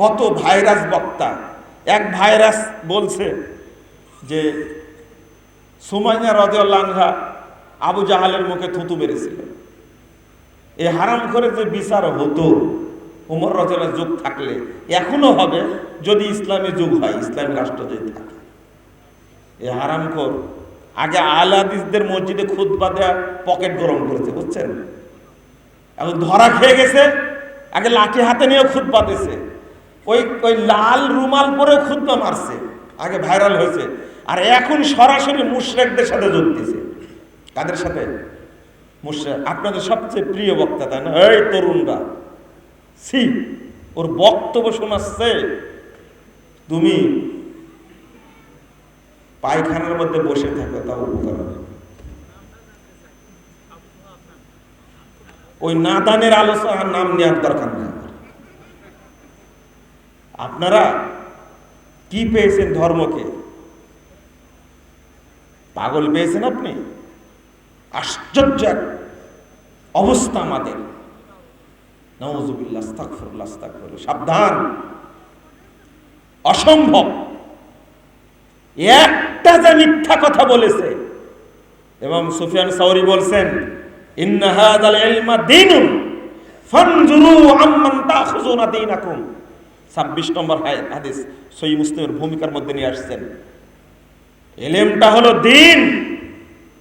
কত ভাইরাস বক্তা। এক ভাইরাস বলছে যে সুমাইয়া রজল্লাংহা আবু জাহালের মুখে থুতু মেরেছিল। এই হারাম করে যে বিচার হতো, উমর রজলের যুগ থাকলে, এখনও হবে যদি ইসলামী যুগ হয়, ইসলামী রাষ্ট্র যদি থাকে। হারাম কর। আগে আলাদিসদের মসজিদে খুদবা দেয়া পকেট গরম করেছে, বুঝছেন? এখন ধরা খেয়ে গেছে, আগে লাঠি হাতে নিয়ে খুদবা দিছে। ওই ওই লাল রুমাল পরে খুদবা মারছে। আগে ভাইরাল হয়েছে। আর এখন সরাসরি মুশরেকদের সাথে যোগ দিছে কাদের সাথে? মুশরেক, আপনাদের সবচেয়ে প্রিয় বক্তা তাই না? এই তরুণরা। সি ওর বক্তব্য শোনাচ্ছে। তুমি পায়খানার মধ্যে বসে থাকো, তাও উপকার ওই নাদানের আলোচনার নাম নেওয়ার দরকার নেই। আপনারা কি পেয়েছেন ধর্মকে? পাগল পেয়েছেন আপনি? আশ্চর্য অবস্থা আমাদের। আস্তাগফিরুল্লাহ। সাবধান। অসম্ভব। একটা যে মিথ্যা কথা বলেছে। এবং সুফিয়ান সাউরি বলছেন, ইন্না হাদাল ইলমা দীনুন, ফানজুরু আম্মান তাখুজুনা দীনাকুম। 26 নম্বর হাদিস সহি মুসলিমের ভূমিকার মধ্যে নিয়ে আসছেন। এলেমটা হলো দিন।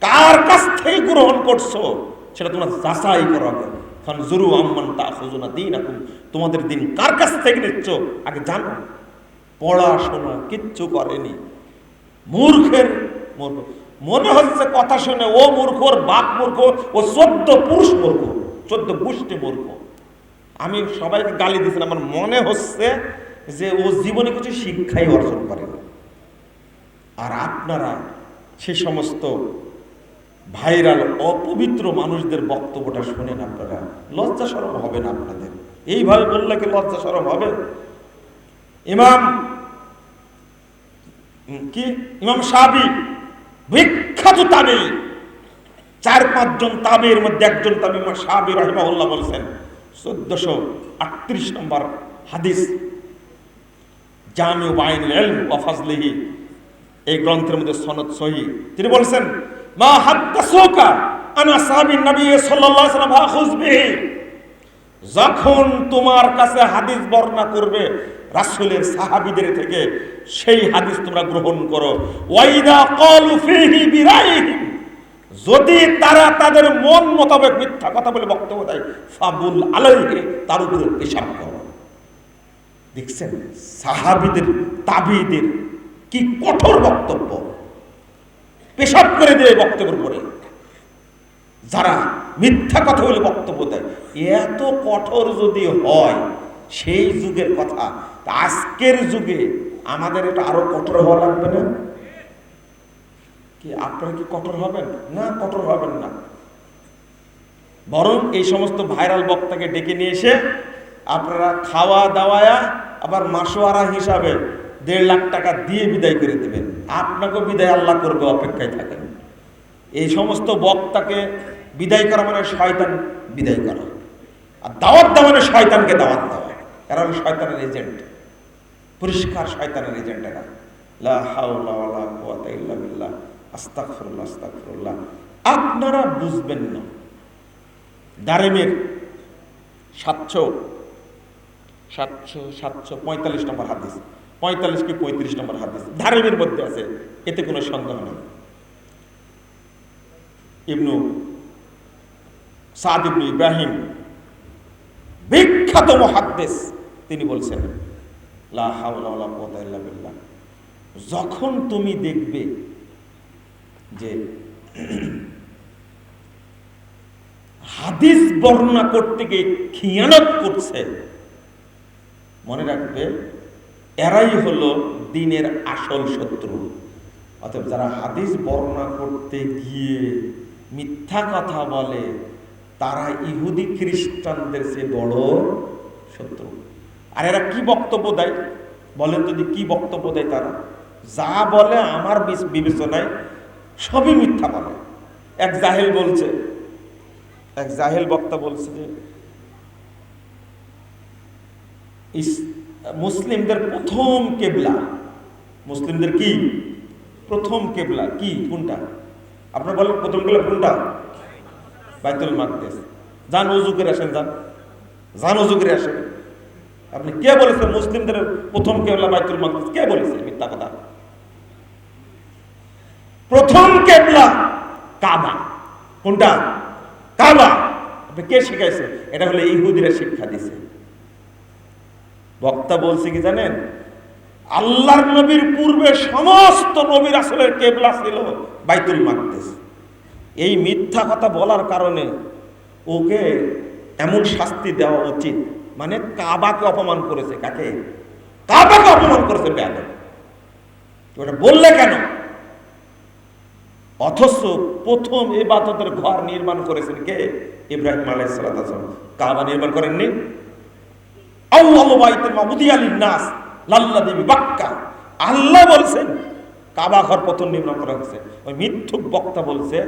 কার কাছ থেকে গ্রহণ করছ? সেটা তোমরা যাচাই করাবে ফানজুরু আম্মান তাখুজুনা দীনাকুম। তোমাদের দিন কার কাছ থেকে নিচ্ছ? আগে জানো। পড়াশোনা কিচ্ছু করেনি। মূর্খের, মূর্খ। মনে হচ্ছে কথা শুনে ও মূর্খ, ওর বাপ মূর্খ, ও চোদ্দ পুরুষ মূর্খ, চোদ্দ গোষ্ঠী মূর্খ। আমি সবাইকে গালি দিয়েছি আমার মনে হচ্ছে যে ও জীবনে কিছু শিক্ষাই অর্জন করেনি আর আপনারা সে সমস্ত ভাইরাল, অপবিত্র মানুষদের বক্তব্যটা শোনেন আপনারা। লজ্জা সরম হবে না আপনাদের। এইভাবে বললে কি লজ্জা সরম হবে? ইমাম কি? ইমাম সাবি, বিখ্যাত তাবি। চার পাঁচজন তাবির মধ্যে একজন তাবি সাবি রহিমাউল্লাহ বলছেন চোদ্দশো আটত্রিশ নম্বর হাদিস। জামিউ বাইন এলম ওয়া এই গ্রন্থের মধ্যে সনদ সহি। তিনি বলছেন, মা আনা নবী সাল্লাল্লাহু আলাইহি ওয়াসাল্লাম যখন তোমার কাছে হাদিস বর্ণনা করবে, রাসূলের সাহাবীদের থেকে সেই হাদিস তোমরা গ্রহণ করো। ওয়াইদা ক্বালু ফীহি বিরাইহিম যদি তারা তাদের মন মোতাবেক মিথ্যা কথা বলে বক্তব্য দেয়, ফাবুল আলাইহি তার উপরে পেশাব করো। দেখছেন? সাহাবিদের, তাবিদের কি কঠোর বক্তব্য। পেশাব করে দেয় বক্তব্যের উপরে। যারা মিথ্যা কথা বলে বক্তব্য দেয়, এত কঠোর যদি হয়, সেই যুগের কথা আজকের যুগে আমাদের এটা আরও কঠোর হওয়া লাগবে না? কি আপনারা কি কঠোর হবেন? না, কঠোর হবেন না। বরং এই সমস্ত ভাইরাল বক্তাকে ডেকে নিয়ে এসে আপনারা খাওয়া দাওয়ায়া আবার মাসোয়ারা হিসাবে দেড় লাখ টাকা দিয়ে বিদায় করে দেবেন। আপনাকেও বিদায় আল্লাহ করবে, অপেক্ষায় থাকেন। এই সমস্ত বক্তাকে বিদায় করা মানে শয়তান বিদায় করা। আর দাওয়াত দেওয়া মানে শয়তানকে দাওয়াত দেওয়া। এরা শয়তানের এজেন্ট। পরিষ্কার শয়তানের এজেন্ট এরা। লা হাওলা ওয়ালা কুওয়াতা ইল্লা বিল্লাহ। আপনারা বুঝবেন না। দারেমের সাতশো সাতশো সাতশো পঁয়তাল্লিশ নম্বর হাদিস। পঁয়তাল্লিশ কি পঁয়ত্রিশ নম্বর হাদিস? ধারেমের মধ্যে আছে। এতে কোনো সন্দেহ নেই। ইবনু সাদ ইবনু ইব্রাহিম, বিখ্যাত মহাদ্দেশ তিনি বলছেন, লা হাওলা বিল্লাহ। যখন তুমি দেখবে যে হাদিস বর্ণনা করতে গিয়ে খিয়ানত করছে, মনে রাখবে, এরাই হলো দিনের আসল শত্রু। অতএব যারা হাদিস বর্ণনা করতে গিয়ে মিথ্যা কথা বলে, তারা ইহুদি খ্রিস্টানদের সে বড় শত্রু। আর এরা কি বক্তব্য দেয়? বলেন যদি কি বক্তব্য দেয় তারা? যা বলে আমার বিবেচনায় সবই মিথ্যা বলে। এক জাহেল বলছে, এক জাহেল বক্তা বলছে যে মুসলিমদের প্রথম কেবলা, মুসলিমদের কি? প্রথম কেবলা, কি? কোনটা? আপনার বলেন প্রথম কেবলা কোনটা? বাইতুল মাকদেস। যান উজু করে আসেন, যান। যান উজু করে আসেন। আপনি কে বলেছেন মুসলিমদের প্রথম কেবলা বাইতুল মাকদেস? কে বলেছে মিথ্যা কথা? প্রথম কেবলা কাবা। কোনটা? কাবা। কে শিখাইছে? এটা হলো ইহুদিরা শিক্ষা দিছে। বক্তা বলছে কি জানেন? আল্লাহর নবীর পূর্বে সমস্ত নবীর আসলের কেবলা ছিল বাইতুল মাকদেস। এই মিথ্যা কথা বলার কারণে ওকে এমন শাস্তি দেওয়া উচিত। মানে কাবাকে অপমান করেছে কাকে? কাবাকে অপমান করেছে বেদ ওটা বললে কেন? অথচ প্রথম ইবাদতের ঘর নির্মাণ করেছেন কে? ইব্রাহিম আলাইসালাম কাবা নির্মাণ করেননি? নাস লাল্লা দেবী বাক্কা আল্লাহ বলছেন, কাবা ঘর প্রথম নির্মাণ করা হয়েছে। ওই মিথ্যুক বক্তা বলছে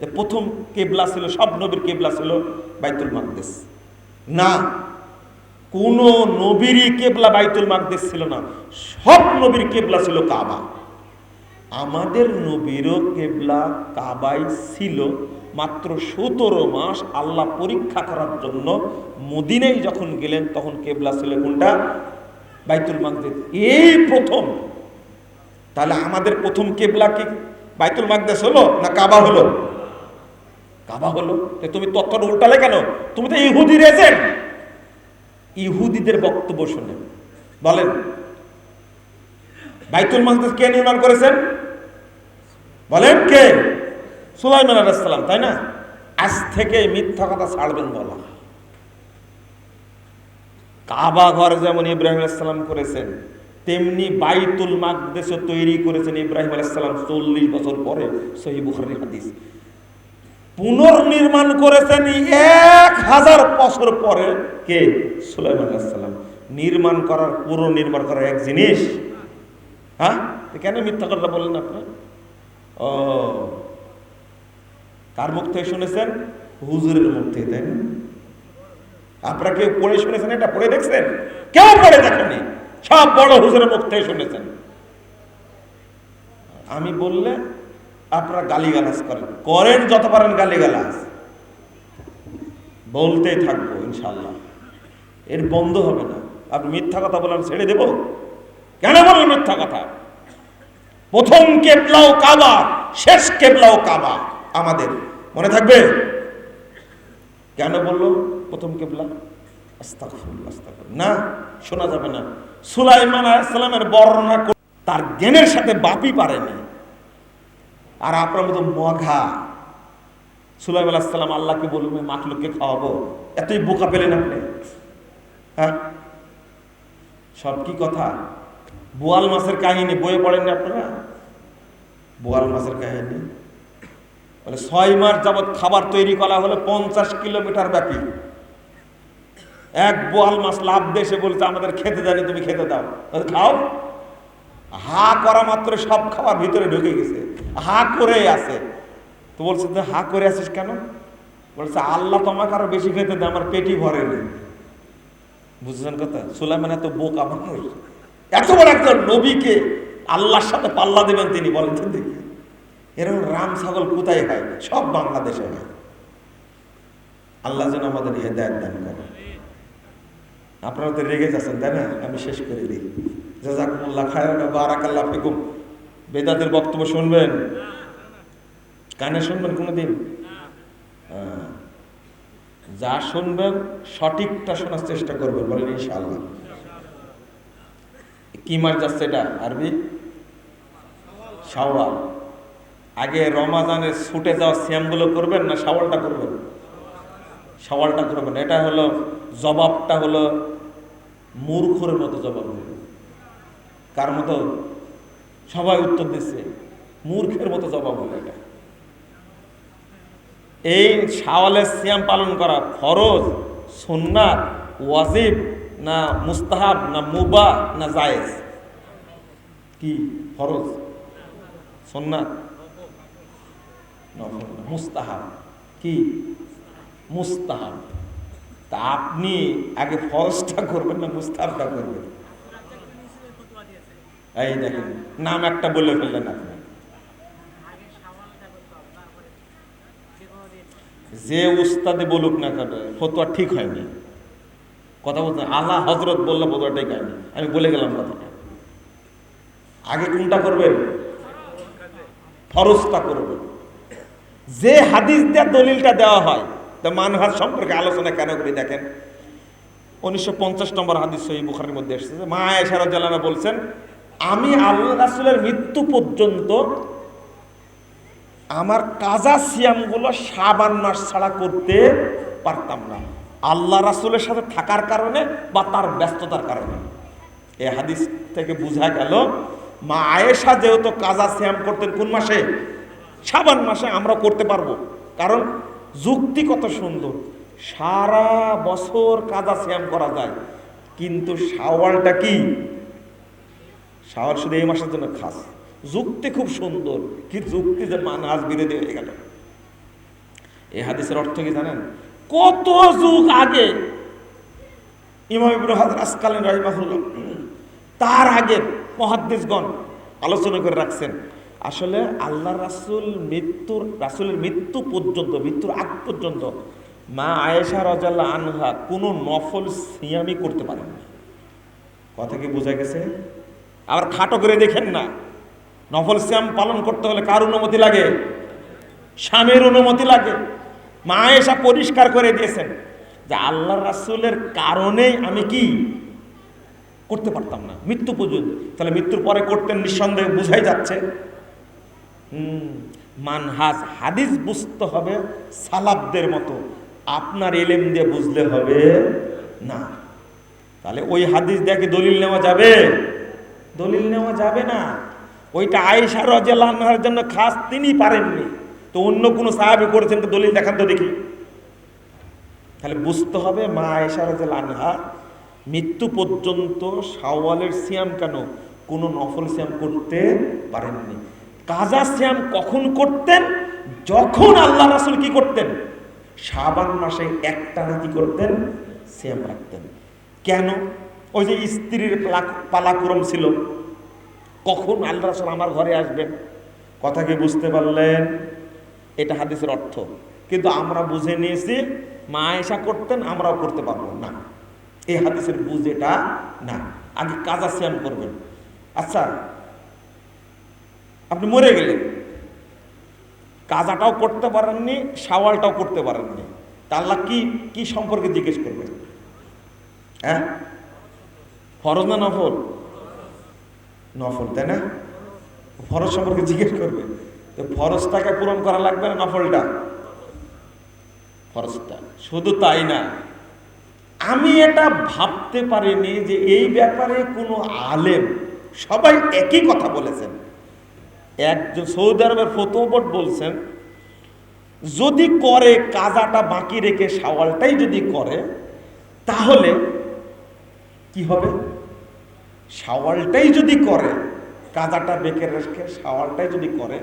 যে প্রথম কেবলা ছিল, সব নবীর কেবলা ছিল বাইতুল মাকদেস। না, কোন নবীরই কেবলা বাইতুল মাকদেস ছিল না। সব নবীর কেবলা ছিল কাবা। আমাদের নবীরও কেবলা কাবাই ছিল মাত্র সতেরো মাস আল্লাহ পরীক্ষা করার জন্য মদিনায় যখন গেলেন, তখন কেবলা ছিল কোনটা? বাইতুল মাকদেস। এই প্রথম। তাহলে আমাদের প্রথম কেবলা কি? বাইতুল মাকদেস হলো না কাবা হলো? কাবা হলো। তুমি তত্ত্বটা উল্টালে কেন? তুমি তো ইহুদি রেজেন্ট। ইহুদিদের বক্তব্য শুনে। বলেন। বাইতুল মাকদেস কে নির্মাণ করেছেন? বলেন কে? সুলাইমান আলাইসালাম তাই না? আজ থেকে মিথ্যা কথা ছাড়বেন বলা। কাবা ঘর যেমন ইব্রাহিম আলাইসালাম করেছেন, তেমনি বাইতুল মাকদেশ তৈরি করেছেন ইব্রাহিম আলাইসালাম চল্লিশ বছর পরে, সহি বুখারি হাদিস। পুনর্নির্মাণ করেছেন এক হাজার বছর পরে কে? সুলাইমান আলাইসালাম নির্মাণ করার পুরো নির্মাণ করার এক জিনিস। হ্যাঁ? কেন মিথ্যা কথা বললেন আপনি? ও। কার মুখ থেকে শুনেছেন? হুজুরের মুখ থেকে, তাই না? আপনারা কেউ পড়ে শুনেছেন এটা? পড়ে দেখছেন? কেউ পড়ে দেখেনি সব বড় হুজুরের মুখ থেকে শুনেছেন। আমি বললে আপনারা গালিগালাজ করেন। করেন যত পারেন গালিগালাজ। বলতেই থাকব ইনশাল্লাহ এর বন্ধ হবে না। আপনি মিথ্যা কথা বলেন ছেড়ে দেব? কেন বলেন মিথ্যা কথা? প্রথম কেবলাও কাবা, শেষ কেবলাও কাবা। আমাদের, মনে থাকবে? কেন বলল প্রথম কেবলা। না, শোনা যাবে না। সুলাইমান আলাইসালামের বর্ণনা তার জ্ঞানের সাথে বাপই পারেনি। আর আপনার মতো মঘা সুলাইম আলাহিসাল্লাম আল্লাহকে বলবে মাখলুককে খাওয়াবো। এতই বোকা পেলেন আপনি। হ্যাঁ? সব কি কথা? বোয়াল মাছের কাহিনী বইয়ে পড়েননি আপনারা? বোয়াল মাছের কাহিনী? বলে ছয় মাস যাবৎ খাবার তৈরি করা হলো পঞ্চাশ কিলোমিটার ব্যাপী। এক বোয়াল মাছ লাভ দেশে বলছে, আমাদের খেতে জানি তুমি খেতে দাও। খাও? হা করা মাত্র সব খাবার ভিতরে ঢুকে গেছে। হা করে আছে। তো বলছে তুই হা করে আছিস কেন? বলছে, আল্লাহ তোমাকে আরও বেশি খেতে দেয়, আমার পেটি ভরে নেই বুঝছেন কথা? সুলাইমান এত বোকা মানুষ। এত বড় একজন নবীকে আল্লাহর সাথে পাল্লা দেবেন তিনি বলেন, দেখি, এরকম রাম ছাগল কোথায় হয়? সব বাংলাদেশে হয়। আল্লাহ যেন আমাদের হেদায়ত দান করে আপনারা তো রেগে যাচ্ছেন, তাই না? আমি শেষ করে দিই। জাজাকুমুল্লাহ খায়রান বারাকাল্লাহ ফিকুম। বেদাতের বক্তব্য শুনবেন? কানে শুনবেন কোনোদিন? হ্যাঁ। যা শুনবেন, সঠিকটা শোনার চেষ্টা করবেন, বলেন ইনশাআল্লাহ। কি মাস যাচ্ছে এটা, আরবি? শাওয়াল। আগে রমাজানের ছুটে যাওয়া শ্যামগুলো করবেন না শাওয়ালটা করবেন? সওয়ালটা করবেন। এটা হলো জবাবটা হলো মূর্খের মতো জবাব কার মতো? সবাই উত্তর দিচ্ছে। মূর্খের মতো জবাব হলো এটা। এই শাওয়ালের সিয়াম পালন করা ফরজ, সুন্নাত, ওয়াজিব না মুস্তাহাব না মুবা না জায়েজ। কি? ফরজ। সুন্নাত? নফল না, মুস্তাহাব। কি? মুস্তাহাব। তা আপনি আগে ফরজটা করবেন না মুস্তাহাবটা করবেন? এই দেখেন নাম একটা বলে ফেললেন আপনি। যে উস্তাদে বলুক না কেন ফতোয়া ঠিক হয়নি। কথা বলতে আল্লাহ হজরত বললে ঠিক হয়নি আমি বলে গেলাম কথাটা। আগে কোনটা করবেন? ফরজটা করবেন। যে হাদিস দেওয়ার দলিলটা দেওয়া হয়, তা মানহাজ সম্পর্কে আলোচনা কেন করি দেখেন? উনিশশো পঞ্চাশ নম্বর হাদিস সহি বুখারের মধ্যে এসেছে মা এসারা জালানা বলছেন, আমি আল্লাহ রাসুলের মৃত্যু পর্যন্ত আমার কাজা সিয়ামগুলো সাবান মাস ছাড়া করতে পারতাম না। আল্লাহ রাসুলের সাথে থাকার কারণে বা তার ব্যস্ততার কারণে। এই হাদিস থেকে বোঝা গেল, মা আয়েশা যেহেতু কাজা শ্যাম করতেন কোন মাসে? সাবান মাসে আমরা করতে পারব। কারণ যুক্তি কত সুন্দর। সারা বছর কাজা সিয়াম করা যায়। কিন্তু শাওয়ালটা কি? শাওয়াল শুধু এই মাসের জন্য খাস। যুক্তি খুব সুন্দর। কি যুক্তি যে মানহাজ বিরোধী হয়ে গেল। এই হাদিসের অর্থ কি জানেন? কত যুগ আগে ইমাম রাহিমাহুল্লাহ তার আগে মহাদ্দেশগণ আলোচনা করে রাখছেন, আসলে আল্লাহ রাসূল মৃত্যুর, রাসূলের মৃত্যু পর্যন্ত, মৃত্যুর আগ পর্যন্ত মা আয়েশা রাজাল্লাহ আনহা কোনো নফল সিয়ামি করতে পারেননি কথা কি বোঝা গেছে? আবার খাটো করে দেখেন না। নফল শ্যাম পালন করতে হলে কার অনুমতি লাগে? স্বামীর অনুমতি লাগে। মা এসা পরিষ্কার করে দিয়েছেন যে আল্লাহ রাসুলের কারণেই আমি কি করতে পারতাম না। মৃত্যু পর্যন্ত। তাহলে মৃত্যুর পরে করতেন নিঃসন্দেহে বুঝাই যাচ্ছে। মানহাজ হাদিস বুঝতে হবে সালাবদের মতো। আপনার এলেম দিয়ে বুঝলে হবে না। তাহলে ওই হাদিস দেখে দলিল নেওয়া যাবে? দলিল নেওয়া যাবে না। ওইটা আয়েশা রাজিয়াল্লাহর জন্য খাস তিনি পারেননি। তো অন্য কোনো সাহাবি করেছেন তো দলিল দেখান তো দেখি। তাহলে বুঝতে হবে মা আয়েশা রাজিয়াল আনহা মৃত্যু পর্যন্ত শাওয়ালের সিয়াম কেন? কোনো নফল সিয়াম করতে পারেননি। কাজা সিয়াম কখন করতেন? যখন আল্লাহ রাসূল কি করতেন? শাবান মাসে একটা নাকি করতেন, সিয়াম রাখতেন। কেন? ওই যে স্ত্রীর পালা- পালাক্রম ছিল। কখন আল্লাহ রাসূল আমার ঘরে আসবেন? কথা কি বুঝতে পারলেন? এটা হাদিসের অর্থ। কিন্তু আমরা বুঝে নিয়েছি, মা এসা করতেন, আমরাও করতে পারব না। এই হাদিসের বুঝ এটা না। আগে কাজা সিয়াম করবেন। আচ্ছা আপনি মরে গেলেন। কাজাটাও করতে পারেননি সাওয়ালটাও করতে পারেননি। তা আল্লাহ কি কি সম্পর্কে জিজ্ঞেস করবেন? হ্যাঁ? ফরজ না নফল? নফল, তাই না? ফরজ সম্পর্কে জিজ্ঞেস করবে ফরজটাকে পূরণ করা লাগবে না নফলটা? ফরজটা। শুধু তাই না, আমি এটা ভাবতে পারিনি যে এই ব্যাপারে কোনো আলেম, সবাই একই কথা বলেছেন। একজন সৌদি আরবের ফতোবট বলছেন, যদি করে, কাজাটা বাকি রেখে সাওয়ালটাই যদি করে, তাহলে কি হবে? সাওয়ালটাই যদি করে, কাজাটা বেঁকে রেখে সাওয়ালটাই যদি করে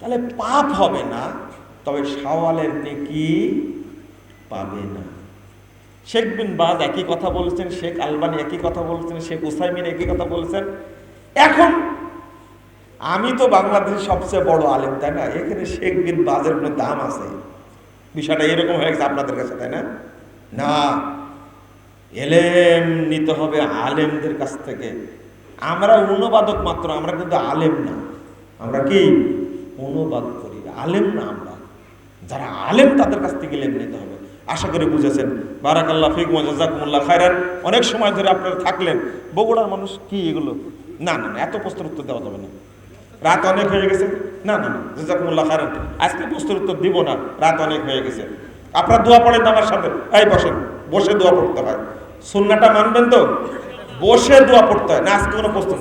তাহলে পাপ হবে না, তবে সাওয়ালের নেকি পাবে না। শেখ বিন বাজ একই কথা বলেছেন, শেখ আলবানি একই কথা বলেছেন, শেখ উসাইমিন একই কথা বলেছেন। এখন আমি তো বাংলাদেশের সবচেয়ে বড় আলেম, তাই না? এখানে শেখ বিন বাজের কোনো দাম আছে? বিষয়টা এরকম হয়ে গেছে আপনাদের কাছে, তাই না? না। এলেম নিতে হবে আলেমদের কাছ থেকে। আমরা অনুবাদক মাত্র, আমরা কিন্তু আলেম না। আমরা কি? অনুবাদ করি। আলেম না আমরা। যারা আলেম তাদের কাছ থেকে এলেম নিতে হবে। আশা করি বুঝেছেন। বারাকাল্লাহ ফিক জাজাকুমুল্লাহ খায়রান। অনেক সময় ধরে আপনারা থাকলেন, বগুড়ার মানুষ কি এগুলো? না না না, এত প্রশ্নের উত্তর দেওয়া যাবে না। রাত অনেক হয়ে গেছে। না না না জাজাকুমুল্লাহ খায়রান। আজকে প্রশ্নের উত্তর দিব না। রাত অনেক হয়ে গেছে। আপনারা দোয়া পড়েন আমার সাথে। এই বসেন, বসে দোয়া পড়তে হয়। সুন্নাটা মানবেন তো? বসে দোয়া পড়তে হয়। না, আজকে কোনো প্রশ্ন